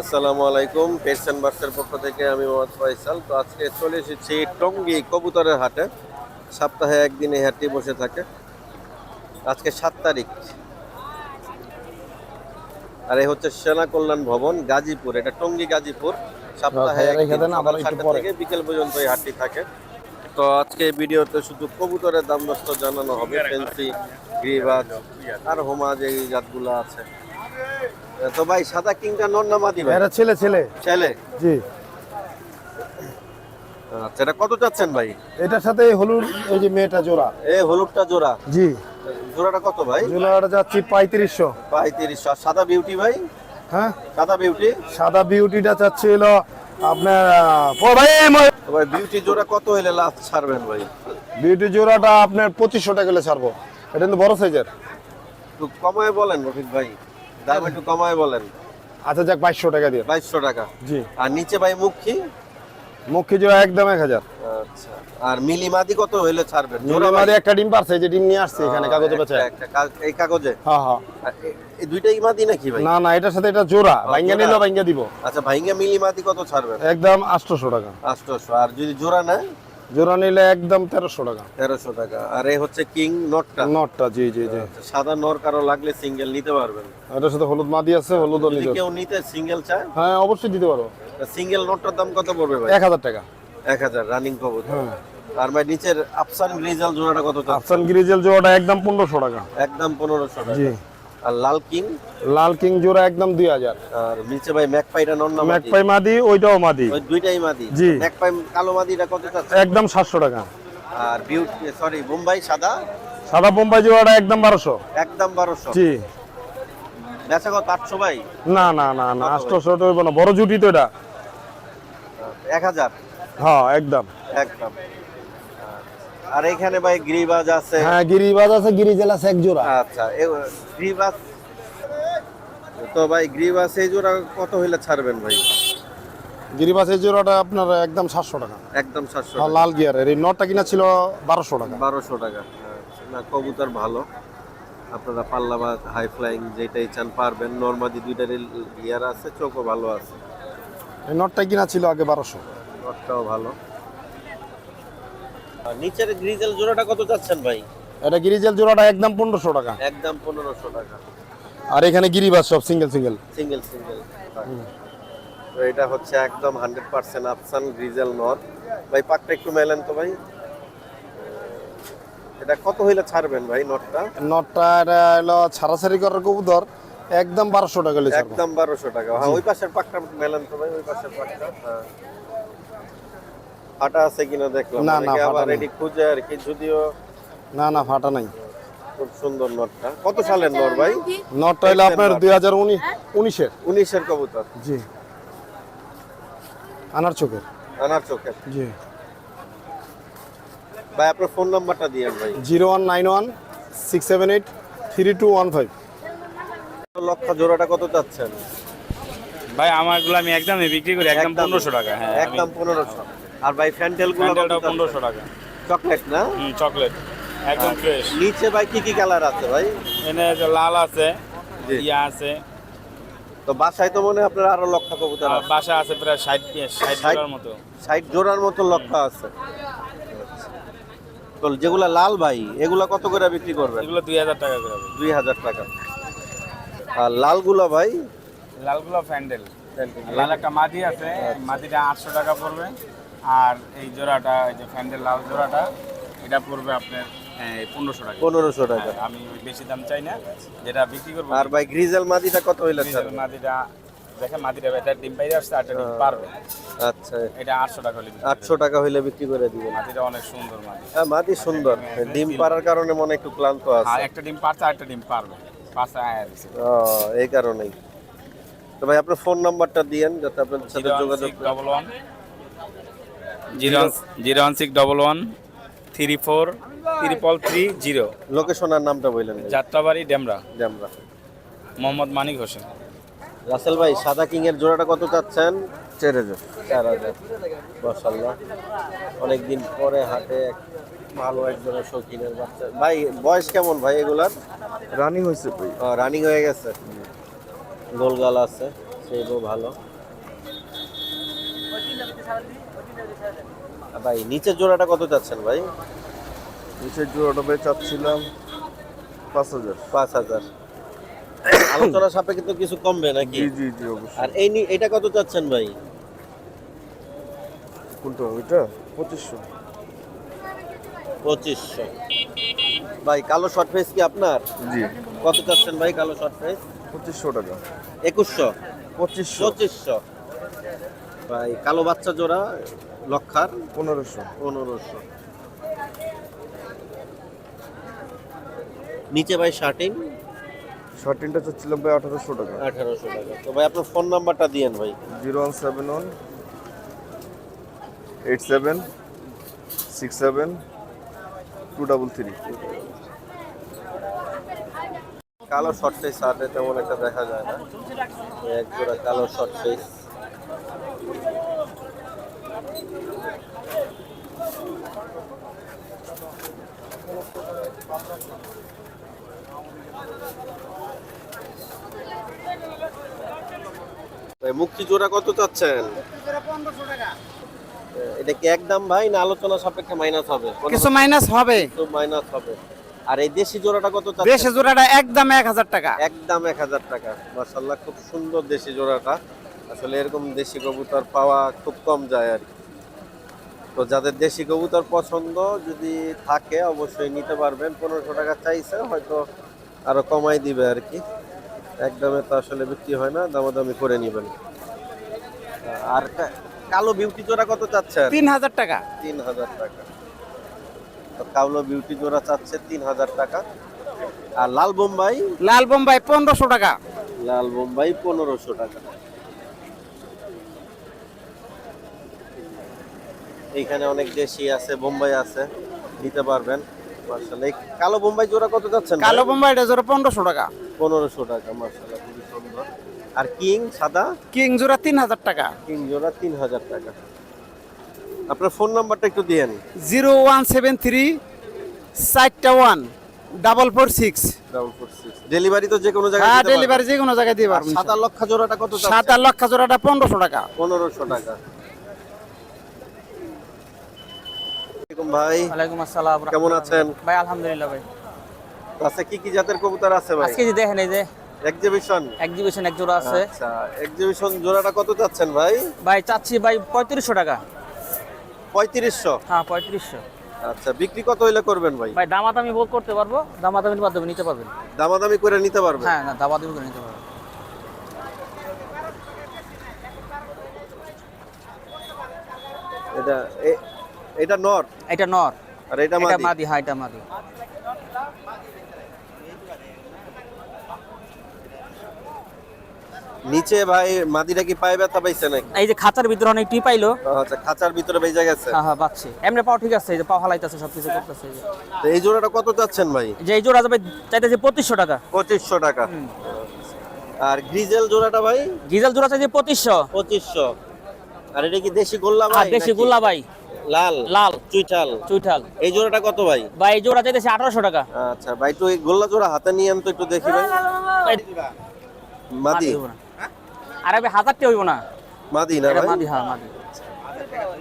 আসসালামু আলাইকুম পেটসেন বার্সের পক্ষ থেকে আমি মোহাম্মদ ফয়সাল। তো আজকে চলে এসেছি টঙ্গি কবুতরের হাটে। সপ্তাহে একদিন এই হাটটি বসে থাকে। আজকে সাত তারিখ। আর এই হচ্ছে সেনা কল্যাণ ভবন গাজীপুর। এটা টঙ্গি গাজীপুর। সপ্তাহে পরে। থেকে বিকেল পর্যন্ত এই হাটটি থাকে। তো আজকে ভিডিওতে শুধু কবুতরের দাম দস্ত জানানো হবে। ফেন্সি গ্রিবাজ আর হোমা যে জাতগুলো আছে। তো ভাই সাদা কিংটা নর না মাদি ভাই এটা ছেলে ছেলে। ছেলে? জি। আচ্ছা এটা কত চাচ্ছেন ভাই? এটার সাথে এই হলুদ এই যে মেয়েটা জোড়া। এ হলুদটা জোড়া। জি। জোড়াটা কত ভাই? জোড়াটা যাচ্ছি পঁয়ত্রিশশো। পঁয়ত্রিশ সাদা বিউটি ভাই? হ্যাঁ? সাদা বিউটি? সাদা বিউটিটা চাচ্ছি হলো আপনার ভাই এই ভাই বিউটি জোড়া কত হলে লাস্ট ছাড়বেন ভাই? বিউটি জোড়াটা আপনার পঁচিশশো টাকা গেলে ছাড়বো। এটা কিন্তু বড় সাইজের একটু কমায় বলেন রফিক ভাই। দাম একটু কমায় বলেন। আচ্ছা যাক বাইশশো টাকা দিয়ে। বাইশশো টাকা। জি। আর নিচে ভাই মুখী? মুখী জোড়া একদম এক হাজার। আচ্ছা। আর মিলি মাদি কত হইলে ছাড়বেন জোড়া একটা ডিম পারছে যে ডিম নিয়ে আসছে এখানে কাগজে বেচে। এই কাগজে? হ্যাঁ হ্যাঁ। এই দুইটাই মাদি নাকি ভাই? না না এটার সাথে এটা জোড়া। ভাঙ্গা? নিলেও ভাঙ্গা দিব। আচ্ছা ভাইঙ্গা মিলি মাদি কত ছাড়বেন একদম আটশোশো টাকা। আটশোশো। আর যদি জোড়া নেয়? জোড়া নিলে একদম তেরোশো টাকা। তেরোশো টাকা। আর এই হচ্ছে কিং নটটা। নটটা জি জি জি। আচ্ছা, সাদা নর কারও লাগলে সিঙ্গেল নিতে পারবেন। এটার সাথে হলুদ মাদি আছে হলুদও যদি নিতে কেউ নিতে সিঙ্গেল চায়? হ্যাঁ অবশ্যই দিতে পারব। সিঙ্গেল নটটার দাম কত পড়বে ভাই? এক হাজার টাকা। এক হাজার রানিং কবুতর। হ্যাঁ। আর ভাই নিচের আফসান গ্রিজাল জোড়াটা কত আফসান গ্রিজেল জোড়াটা একদম পনেরোশো টাকা। একদম পনেরোশো টাকা। জি। আর লাল কিং? লাল কিং জোড়া একদম দুই হাজার। আর নিচে ভাই ম্যাকপাইটা নন না মাদি? ম্যাকপাই মাদি ওইটাও মাদি। ওই দুইটাই মাদি। জি। ম্যাকপাই কালো মাদিটা কত চাচ্ছে? একদম সাতশো টাকা। আর বিউটি সরি মুম্বাই সাদা? সাদা বোম্বাই জোড়াটা একদম বারোশো। একদম বারোশো। জি। বেচা কত আটশো ভাই? না না না না আটশোশো তো হইব না। বড় জুটি তো এটা। এক হাজার? হ্যাঁ একদম। একদম। আর এখানে ভাই গ্রিবাজ আছে। হ্যাঁ গিরিবাজ আছে গিরিজেল আছে এক জোড়া। আচ্ছা গ্রিবাস তো ভাই গ্রিবাস এই জোড়া কত হইলে ছাড়বেন ভাই? গিরিবাজ এই জোড়াটা আপনার একদম সাতশো টাকা। একদম সাতশো হ্যাঁ, লাল গিয়ারের এই নটটা কিনা ছিল বারোশো টাকা। বারোশো টাকা। আচ্ছা, না কবুতর ভালো। আপনারা পাল্লা বা হাই ফ্লাইং যেটাই চান পারবেন। নর্মাদি দুইটারই ইয়ার আছে চোখও ভালো আছে। এই নটটা কিনা ছিল আগে বারোশো। নটটাও ভালো। নিচের গ্রিজেল জোড়াটা কত যাচ্ছেন ভাই? এটা গিরিজেল জোড়াটা একদম পনেরোশো টাকা। একদম পনেরোশো টাকা। আর এখানে গিরিবাজ সব সিঙ্গেল সিঙ্গেল সিঙ্গেল সিঙ্গেল তো এটা হচ্ছে একদম হান্ড্রেড পার্সেন্ট আফসান গ্রিজেল নর ভাই পাকটা একটু মেলেন তো ভাই। এটা কত হইলে ছাড়বেন ভাই নটটা নটটা এটা হলো ছাড়াছাড়ি করার কবুতর একদম বারোশো টাকা হলে একদম বারোশো টাকা। হ্যাঁ ওই পাশের পাকটা মেলেন তো ভাই ওই পাশের পাকটা। হ্যাঁ। ফাটা আছে কিনা দেখলাম। না, না, ফাটা আবার নেই। খুঁজে আর কি যদিও না না ফাটা নাই। খুব সুন্দর নটটা। কত সালের নর ভাই? নটটা হলো আপনার দুই হাজার উনিশের। উনিশের কবুতর। জি। আনার চোখের। আনার চোখের। জি। ভাই আপনার ফোন নাম্বারটা দিয়েন ভাই। Zero one nine one six seven eight three two one five. লক্ষ জোড়াটা কত চাচ্ছেন? ভাই আমারগুলো আমি একদমই বিক্রি করি একদম একদমই? পনেরোশো টাকা হ্যাঁ একদম পনেরোশো। আর ভাই ফ্যান্টেলগুলো পনেরোশো টাকা। চকলেট না? হুম চকলেট। একদম ফ্রেশ নিচে ভাই কি কি কালার আছে ভাই? এনে যে লাল আছে ইয়া আছে। তো বাসায় তো মনে আপনার আরও লক্ষ কবুতর আছে। বাসা আছে প্রায় ষাট ষাট ষাট? টাকার মতো। ষাট জোড়ার মতো লক্ষ আছে। তো যেগুলা লাল ভাই এগুলা কত করে বিক্রি করবেন? এগুলো দুই হাজার টাকা করে। হবে। দুই হাজার টাকা। আর লালগুলো ভাই? লালগুলো প্যান্ডেল লাল একটা মাদি আছে মাদিটা আটশো টাকা পড়বে। আর এই জোড়াটা এই যে প্যান্ডেল লাল জোড়াটা এটা পড়বে আপনার পনেরোশো টাকা। পনেরোশো টাকা। হ্যাঁ, আমি বেশি দাম চাই না। যেটা বিক্রি করব আর ভাই গ্রিজেল মাদিটা কত হইলে এই মাদিটা দেখে মাদিটা এটা ডিম আসছে পারবে। আচ্ছা। এটা আটশো টাকা হলে আটশো টাকা হইলে বিক্রি করে দিবেন অনেক সুন্দর হ্যাঁ মাদি সুন্দর। ডিম পাড়ার কারণে মনে একটু ক্লান্ত আছে। একটা ডিম পারছে ডিম পারবে পাঁচটা আয়া ও, এই কারণেই। তো ভাই আপনার ফোন নাম্বারটা দিয়েন যাতে আপনার সাথে যোগাযোগ double one zero zero one six double one three four triple three zero. Location আর নামটা বললেন যাত্রাবাড়ি ডেমরা। যে মোহাম্মদ মানিক হোসেন। রাসেল ভাই সাদা কিং এর জোড়াটা কত চাচ্ছেন? চার হাজার। চার হাজার। মাসাল্লাহ অনেকদিন পরে হাটে এক ভালো একজনের শৌখিনের বাচ্চা। ভাই বয়স কেমন ভাই এগুলার? রানিং হয়েছে ভাই। রানিং হয়ে গেছে। গোলগাল আছে সেবও ভালো। ভাই নিচের জোড়াটা কত চাচ্ছেন ভাই? নিচের জোড়াটা ভাই চাচ্ছিলাম পাঁচ হাজার। পাঁচ হাজার। আলোচনা সাপে কিন্তু কিছু কমবে নাকি? জি জি জি অবশ্যই। আর এই এটা কত চাচ্ছেন ভাই? কোনটা ওইটা পঁচিশশো। পঁচিশশো। ভাই কালো শর্ট ফেস কি আপনার? জি। কত চাচ্ছেন ভাই কালো শর্ট ফেস পঁচিশশো টাকা। একুশশো? পঁচিশশো। পঁচিশশো। ভাই কালো বাচ্চা জোড়া লক্ষার পনেরোশো। পনেরোশো। নিচে ভাই শার্টিং শার্টিনটা চাচ্ছিলাম ভাই আঠারোশো টাকা। আঠারোশো টাকা। তো ভাই আপনার ফোন নাম্বারটা দিয়েন ভাই। Zero one seven one eight seven six seven two double three. কালো শর্ট ফেস শার্টে তেমন একটা দেখা যায় না। এক জোড়া কালো শর্ট ফেস মুক্তি জোড়া কত চাচ্ছেন? এটা কি একদম ভাই না আলোচনা সাপেক্ষে মাইনাস হবে? কিছু মাইনাস হবে। তো মাইনাস হবে। আর এই দেশি জোড়াটা কত চাচ্ছেন? দেশে জোড়াটা একদম এক হাজার টাকা। একদম এক হাজার টাকা। মার্শাল্লাহ খুব সুন্দর দেশি জোড়াটা। আসলে এরকম দেশি কবুতর পাওয়া খুব কম যায় আর কি। তো যাদের দেশি কবুতর পছন্দ যদি থাকে অবশ্যই নিতে পারবেন। পনেরোশো টাকা চাইছে হয়তো আরও কমাই দিবে আর কি। একদমে তো আসলে বিক্রি হয় না দামাদামি করে নেবেন। আর কালো বিউটি জোড়া কত চাচ্ছেন? তিন হাজার টাকা। তিন হাজার টাকা। তো কালো বিউটি জোড়া চাচ্ছে তিন হাজার টাকা। আর লাল বোম্বাই? লাল বোম্বাই পনেরোশো টাকা। লাল বোম্বাই পনেরোশো টাকা। এইখানে অনেক দেশি আছে বোম্বাই আছে নিতে পারবেন। মার্শাল এই কালো বোম্বাই জোড়া কত যাচ্ছেন কালো বোম্বাইটা জোড়া পনেরোশো টাকা। পনেরোশো টাকা মার্শাল্লাহ খুবই সুন্দর। আর কিং সাদা? কিং জোড়া তিন হাজার টাকা। কিং জোড়া তিন হাজার টাকা। আপনার ফোন নাম্বারটা একটু দিয়েন। জিরো ওয়ান সেভেন থ্রি চারটা one double four six. Double four six. Delivery তো যে কোনো জায়গায় হ্যাঁ ডেলিভারি যে কোনো জায়গায় দিয়ে পারবেন সাদা লক্ষা জোড়াটা কত সাত লক্ষ জোড়াটা পনেরোশো টাকা। পনেরোশো টাকা আসসালামু আলাইকুম ভাই? ওয়ালাইকুম আসসালাম কেমন আছেন? ভাই আলহামদুলিল্লাহ ভাই। আছে কি কি জাতের কবুতর আছে ভাই? আজকে যে দেখেন এই যে এক্সিবিশন এক্সিবিশন এক জোড়া আছে। আচ্ছা এক্সিবিশন জোড়াটা কত যাচ্ছেন ভাই? ভাই চাচ্ছি ভাই পঁয়ত্রিশশো টাকা। পঁয়ত্রিশশো? হ্যাঁ পঁয়ত্রিশশো। আচ্ছা বিক্রি কত হইলে করবেন ভাই? ভাই দামাদামি বোধ করতে পারব। দামাদামির মাধ্যমে নিতে পারবেন। দামাদামি করে নিতে পারবেন? হ্যাঁ না দামাদামি করে নিতে পারবেন। এটা এটা নর? এটা নর। আর এটা এটা মাদি? মাদি হ্যাঁ এটা মাদি। নিচে ভাই মাদিটা কি পায়ে ব্যথা পাইছে নাকি? এই যে খাঁচার ভিতরে অনেক টি পাইলো আচ্ছা খাঁচার ভিতরে বেজে গেছে? হ্যাঁ হ্যাঁ পাচ্ছি। এমনি পাও ঠিক আছে এই যে পাও হালাইতেছে সব কিছু করতেছে এই যে। তো এই জোড়াটা কত চাচ্ছেন ভাই? যে এই জোড়া যাবে চাইতেছে পঁচিশশো টাকা। পঁচিশশো টাকা। আর গ্রিজেল জোড়াটা ভাই? ডিজেল জোড়া চাইছে পঁচিশশো। পঁচিশশো। আর এটা কি দেশি গোল্লা ভাই দেশি গোল্লা ভাই। লাল? লাল। চুইঠাল? চুইঠাল। এই জোড়াটা কত ভাই? ভাই এই জোড়া চাইতেছে আঠারোশো টাকা। আচ্ছা ভাই এই গোল্লা জোড়া হাতে নিয়ে তো একটু দেখি ভাই। মাদি। আরে ভাই হাজারটি হইব না। মাদি না ভাই? মাদি হ্যাঁ মাদি।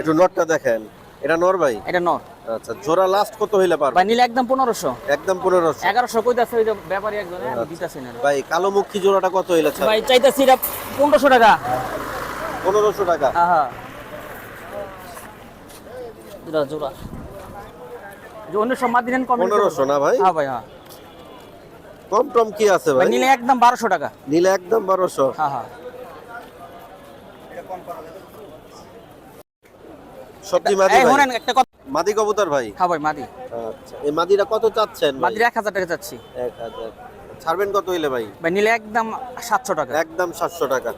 একটু নটটা দেখেন। এটা নর ভাই? এটা নর। আচ্ছা জোড়া লাস্ট কত হইলে পারবে? ভাই নিলে একদম পনেরোশো। একদম পনেরোশো। এগারোশো কইতাছে ওই যে ব্যাপারী একজন দিতেছে না। ভাই কালো মুখী জোড়াটা কত হইলে ভাই চাইতেছি এটা পনেরোশো টাকা। পনেরোশো টাকা। হ্যাঁ। জোড়া যে অন্য সব মাদি কম 1500 না ভাই? হ্যাঁ ভাই হ্যাঁ। কম টম কি আছে ভাই? নিলে একদম বারোশো টাকা। নিলে একদম বারোশো। হ্যাঁ হ্যাঁ। সবজি মাদি ভাই? শোনেন একটা কথা মাদি কবুতর ভাই? হ্যাঁ ভাই মাদি। আচ্ছা এই মাদিটা কত চাচ্ছেন ভাই? মাদির এক হাজার টাকা চাচ্ছি। এক হাজার। ছাড়বেন কত হইলে ভাই? ভাই নিলে একদম সাতশো টাকা। একদম সাতশো টাকা।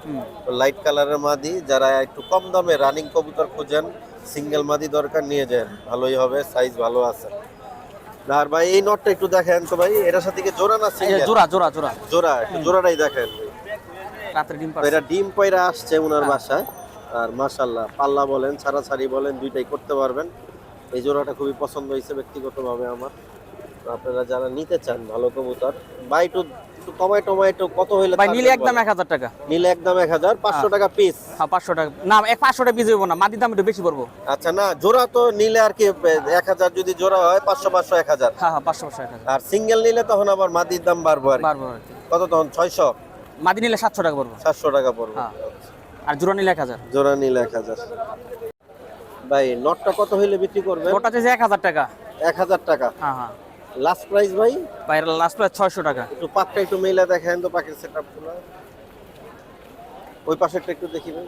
লাইট কালারের মাদি যারা একটু কম দামে রানিং কবুতর খুঁজেন সিঙ্গেল মাদি দরকার নিয়ে যান। ভালোই হবে সাইজ ভালো আছে। আর ভাই এই নটটা একটু দেখেন তো ভাই এটার সাথে কি জোড়া না সিঙ্গেল জোড়া জোড়া জোড়া। জোড়া একটু জোড়াটাই দেখেন। রাত্রে ডিম পাড়ে এটা ডিম পয়রা আসছে ওনার হ্যাঁ। বাসায়। আর মাশাল্লাহ পাল্লা বলেন ছাড়াছাড়ি বলেন দুইটাই করতে পারবেন। এই জোড়াটা খুবই পছন্দ হয়েছে ব্যক্তিগতভাবে আমার। আপনারা যারা নিতে চান ভালো কবুতর। বা একটু টমায় কত হইলে ভাই নিলে একদম বলেন? এক হাজার টাকা। নিলে একদম এক হাজার পাঁচশো টাকা পিস হ্যাঁ টাকা। না এক পাঁচশো টাকা পিস হইব না মাটির দাম একটু বেশি পড়ব। আচ্ছা না জোড়া তো নিলে আর কি এক হাজার যদি জোড়া হয় পাঁচশো পাঁচশো এক হাজার। হ্যাঁ হ্যাঁ পাঁচশো পাঁচশো এক হাজার। আর সিঙ্গেল নিলে তখন আবার মাটির দাম বাড়বো আর কত তখন? ছয়শো? মাটি নিলে সাতশো টাকা পড়ব। সাতশো টাকা পড়বে। হ্যাঁ। আর জোড়া নিলে এক হাজার। জোড়া নিলে এক হাজার। ভাই নটটা কত হইলে বিক্রি করবেন? ওটা চাইছে এক হাজার টাকা। এক হাজার টাকা। হ্যাঁ হ্যাঁ। লাস্ট প্রাইস ভাই? বাইরে লাস্ট প্রাইস ছয়শো টাকা। একটু পাকটা একটু মেলা দেখেন তো পাখির সেট আপগুলো ওই পাশেরটা একটু দেখি ভাই।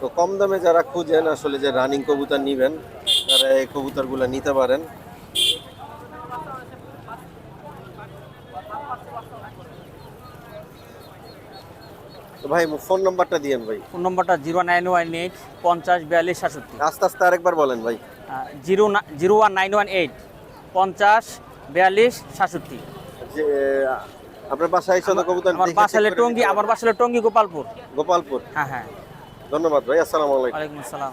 তো কম দামে যারা খুঁজেন আসলে যে রানিং কবুতর নেবেন তারা এই কবুতরগুলো নিতে পারেন। তো ভাই ফোন নাম্বারটা দিয়েন ভাই। ফোন নম্বরটা জিরো নাইন ওয়ান এইট পঞ্চাশ বিয়াল্লিশ সাতষট্টি। আস্তে আস্তে আরেকবার বলেন ভাই। Zero zero one nine one eight পঞ্চাশ বিয়াল্লিশ সাতষট্টি। আপনার বাসায় কবুতর আমার বাসা হলো টঙ্গি আমার বাসা হলো টঙ্গি গোপালপুর। গোপালপুর। হ্যাঁ হ্যাঁ। ধন্যবাদ ভাই আসসালামু আলাইকুম। ওয়ালাইকুম আসসালাম।